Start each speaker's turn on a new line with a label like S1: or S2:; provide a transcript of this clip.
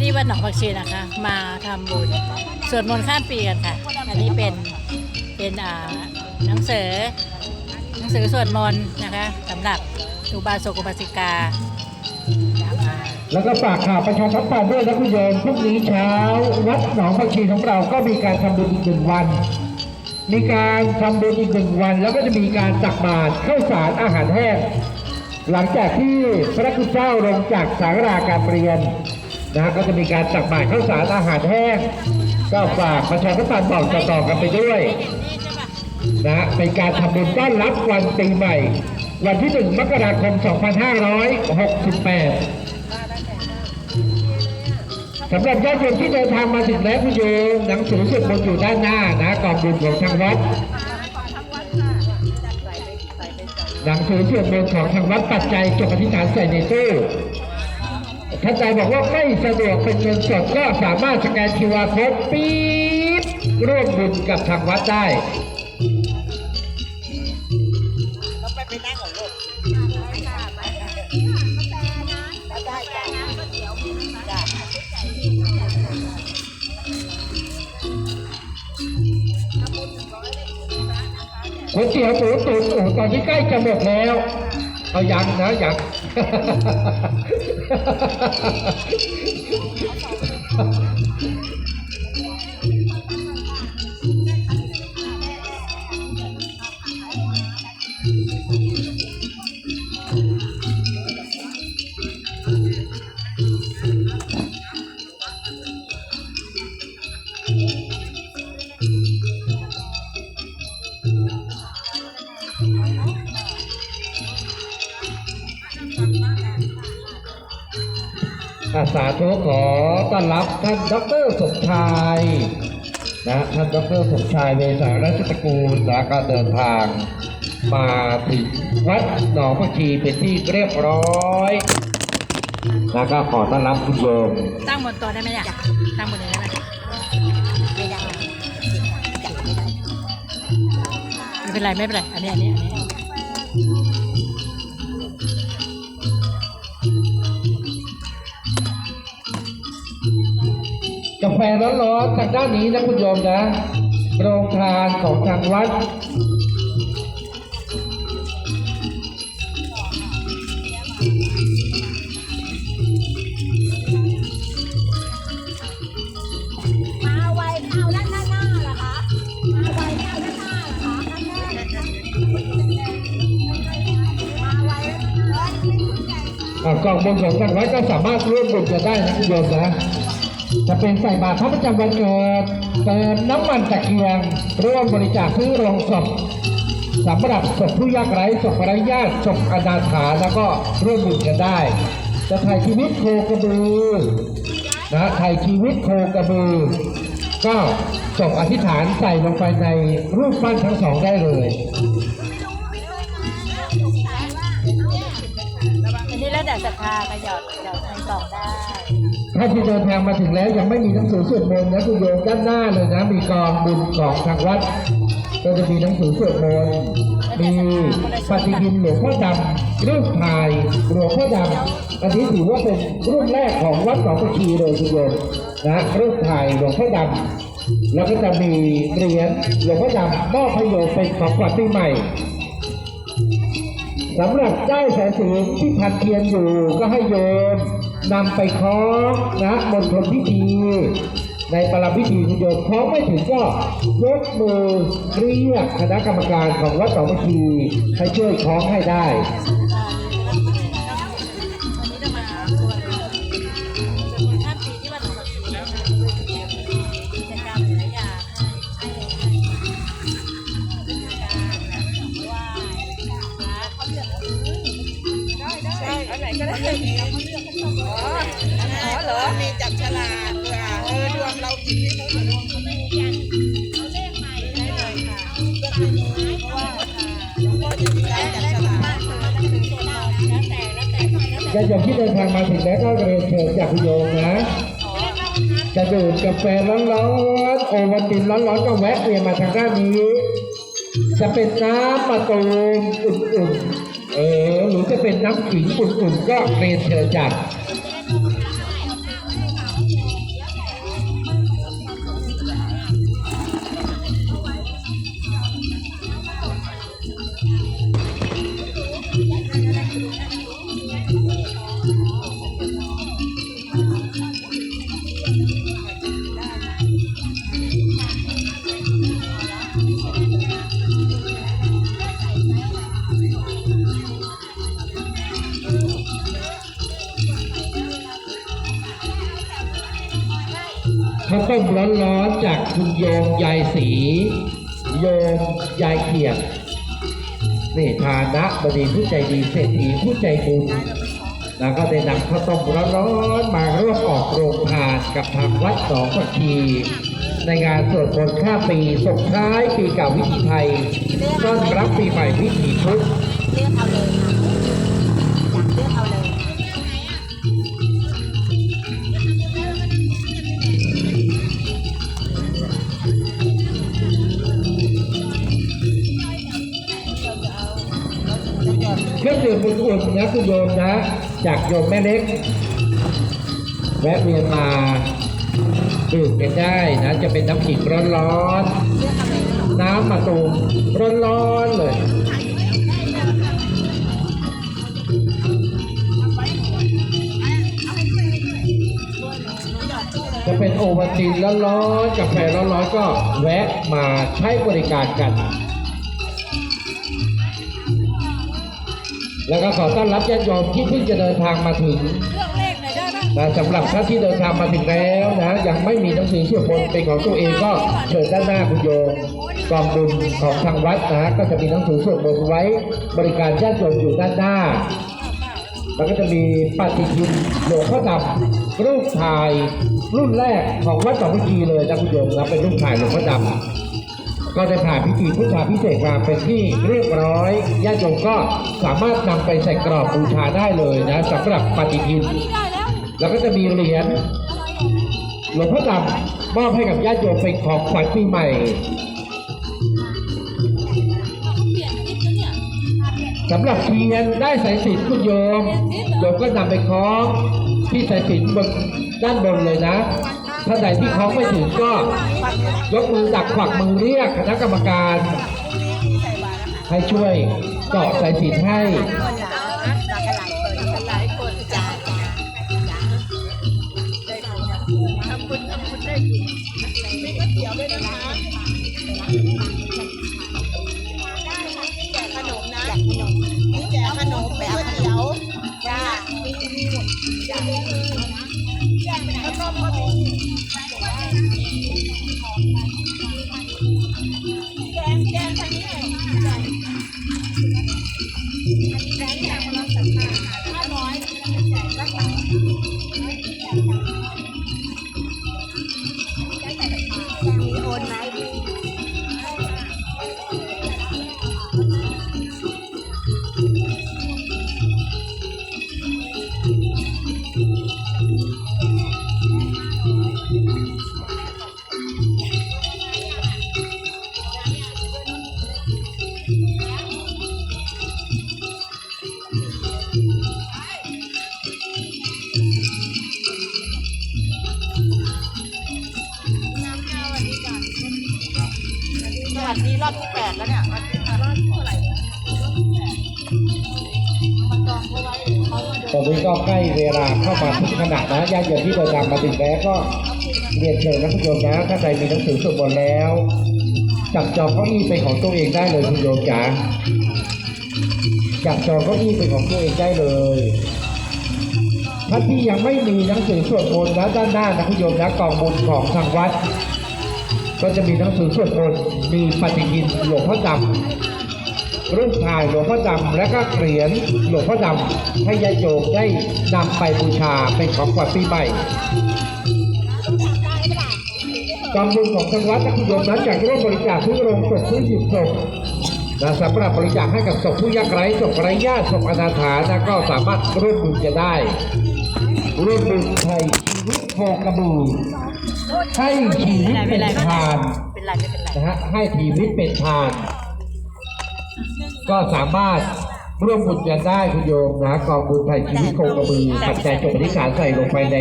S1: ที่วัดหนองผักชีนะคะ มาทำบุญสวดมนต์ข้ามปีกันค่ะ อันนี้เป็นเป็นอ่าหนังสือหนังสือสวดมนต์นะคะสำหรับอุบาสกอุบาสิกานะคะ
S2: แล้วก็ฝากข่าวประชาสัมพันธ์ด้วยนะคุณโยมพรุ่งนี้เช้าวัดหนองผักชีของเราก็มีการทำบุญอีกหนึ่งวัน มีการทำบุญอีกหนึ่งวัน แล้วก็จะมีการตักบาตรข้าวสารอาหารแห้ง หลังจากที่พระคุณเจ้าลงจากสาราการเรียนนะก็จะมีการตักบาตรข้าวสารอาหารแห้งก็ฝากประชาสัมพันธ์บอกต่อๆกันไปด้วยนะเป็นการทำบุญต้อนรับวันปีใหม่ วันที่ 1 มกราคม 2568สำหรับญาติโยมที่เดินทางมาถึงแล้วคุณโยมหนังสือสวดมนต์อยู่ด้านหน้านะกองบุญของทางวัด หลังถือสวดมนต์ของทางวัดปัจจัยจบอธิษฐานใส่ในตู้ท่านใดบอกว่าไม่สะดวกเป็นเงินสดก็สามารถสแกน QR code ปี๊บร่วมบุญกับทางวัดได้
S3: ก๋
S2: วยเตี๋ยวหมูตุ๋นโอ้โหตอนนี้ใกล้จะหมดแล้วเอายังนะยัง สาธุขอต้อนรับท่านดรสมชายนะท่านดรสมชายเวสาราชตระกูลแล้วก็เดินทาง มาถึงวัดหนองพัชีเป็นที่เรียบร้อยแล้วก็ขอต้อนรับคุณโยม
S1: ตั้งบนโต๊ะได้ไหมเนี่ยตั้งบนนี้ได้ไหม
S3: ไม่ได้
S1: ไม่เป็นไรไม่เป็นไรอันนี้อันนี้อันนี้
S2: แฟร้อนๆทางด้านนี้นะคุณโยมนะโรงทานของทางวัด
S4: มาไวไม่เอาด้านหน้าหน้าเหรอคะมาไวไม่เอาด้านหน้าเหรอคะด้านหน้ามาไวร้อยไม่ถึงใจ
S2: อ่ากล่องบุญของทางวัดก็สามารถร่วมบุญกันได้นะคุณโยมนะ จะเป็นใส่บาตรพระประจำวันเกิดเติมน้ำมันตะเกียงร่วมบริจาคซื้อโรงศพสำหรับศพผู้ยากไร้ศพไร้ญาติศพอนาถาแล้วก็ร่วมบุญกันได้ จะถ่ายชีวิตโคกระบือนะถ่ายชีวิตโคกระบือ ก็ส่งอธิษฐานใส่ลงไปในรูปปั้นทั้งสองได้เลย
S1: อันนี้แล้วแต่ศรัทธาก็หยอดหยอดในกล่องได้
S2: ถ้าที่เดินทางมาถึงแล้ว ยังไม่มีหนังสือสวดมนต์นะคุณโยมด้านหน้าเลยนะ มีกองบุญของทางวัดก็จะมีหนังสือสวดมนต์มีปฏิทินหลวงพ่อดำรูปถ่ายหลวงพ่อดำอันนี้ถือว่าเป็นรุ่นแรกของวัดหนองประชีเลยคุณโยมนะรูปถ่ายหลวงพ่อดำแล้วก็จะมีเหรียญหลวงพ่อดำมอบให้โยมเป็นของขวัญปีใหม่สำหรับได้แสายสิญที่พันเทียนอยู่ก็ให้โยม นำไปคล้องนะบนพรมพิธี ในประลัมพิธีคุณโยมคล้องไม่ถึงก็ยกมือเรียกคณะกรรมการของวัดสองพิธีให้ช่วยคล้องให้ได้
S1: ก็ได้
S3: อ๋ออ๋อเหรอมีจับฉลากด้วยอะเออดวงเราผิดที่เขาดวงเขาไม่มีกัน
S1: เอาเลขใหม่ได้เลยค่ะ
S3: เพราะว่าหลวงพ่อจะมีการจับฉลาก
S1: แล้วแต่แล้วแต่แล้วแต่
S2: ญาติโยมที่เดินทางมาถึงแล้วก็เรียนเชิญจากคุณโยมนะจะดื่มกาแฟร้อนๆโอวัลตินร้อนๆก็แวะเวียนมาทางด้านนี้ จะเป็นน้ำมะตูมอุ่นๆ เออหรือจะเป็นน้ำขิงอุ่นๆก็เรียนเธอจาก ต้มร้อนๆจากคุณโยมยายศรีโยมยายเขียดนี่ฐานะบดีผู้ใจดีเศรษฐีผู้ใจบุญแล้วก็ได้นำข้าวต้มร้อนๆมาร่วมออกโรงทานกับทางวัดสองพักีในงานสวดมนต์ข้าปีส่งท้ายปีเก่าวิถีไทยต้อนรับปีใหม่วิถีพุทธ
S4: ย
S2: มแม่เล็ก แวะเวียนมาดื่มกันได้นะจะเป็นน้ำขิงร้อน
S4: เลือกเอาเลยค่ะ
S2: ๆน้ำมะตูมร้อนๆเลยจะเป็นโอวัลตินร้อนๆกาแฟร้อนๆก็แวะมาใช้บริการกัน แล้วก็ขอต้อนรับญาติโยมที่เพิ่งจะเดินทางมาถึงนะสำหรับท่านที่เดินทางมาถึงแล้วนะ ยังไม่มีหนังสือสวดมนต์เป็นของตัวเองก็เชิญด้านหน้าคุณโยมกองบุญของทางวัดนะก็จะมีหนังสือสวดมนต์ไว้ บริการญาติโยมอยู่ด้านหน้าแล้วก็จะมีปฏิทินหลวงพ่อดำรูปถ่ายรุ่นแรกของวัดสองพีเลยนะคุณโยมนะเป็นรูปถ่ายหลวงพ่อดำ ก็ได้ผ่านพิธีพุทธาพิเศษมาเป็นที่เรียบร้อยญาติโยมก็สามารถนำไปใส่กรอบบูชาได้เลยนะสำหรับปฏิทิน แล้วก็จะมีเหรียญหลวงพ่อดำมอบให้กับญาติโยมเป็นของขวัญปีใหม่สำหรับเทียนได้สายสิญจนคุณโยมโยมก็นำไปคล้องที่สายสิญจนบนด้านบนเลยนะ ท่านใดที่คล้องไม่ถึงก็ ยกมือดักขวักมือเรียกคณะกรรมการให้ช่วยเกาะสายสิญจนให้
S3: ขนมนะขนี่แจกขนมแบบ แก สวัสดีรอบที่แปดแล้วเนี่ยรอบที่เท่าไหร่มาจองเขาไว้เขามา
S2: ตอนนี้ก็ใกล้เวลาเข้ามาถึงขนาดนะญาติโยมที่เดินทางมาถึงแล้วก็เรียนเชิญนะคุณโยมนะถ้าใครมีหนังสือสวดมนต์แล้วจับจองเก้าอี้เป็นของตัวเองได้เลยคุณโยมจ๋าจับจองเก้าอี้เป็นของตัวเองได้เลยท่านที่ยังไม่มีหนังสือสวดมนต์นะด้านหน้านะคุณโยมนะกองบุญของทางวัด ก็จะมีหนังสือสวดมนต์ มีปฏิทินหลวงพ่อดำรูปถ่ายหลวงพ่อดำและก็เหรียญหลวงพ่อดำให้ญาติโยมได้นำไปบูชาเป็นของขวัญปีใหม่กองบุญของทางวัดและคุณโยมนั้นจากร่วมบริจาคทุกโรงศพทุกหยิบศพนะสำหรับบริจาคให้กับศพผู้ยากไร้ศพไร้ญาติศพอนาถานะก็สามารถร่วมบุญจะได้ร่วมบุญไทยชีวิตโคกระบือ ให้ชีวิตเป็นทาน
S1: เป็นไรไม่เป็นไร
S2: นะฮะให้ชีวิตเป็นทาน ก็สามารถร่วมบุญกันได้คุณโยมนะกองบุญไทยชีวิตโคกระบือปัจจัยจบอธิษฐานใส่ลงไปใน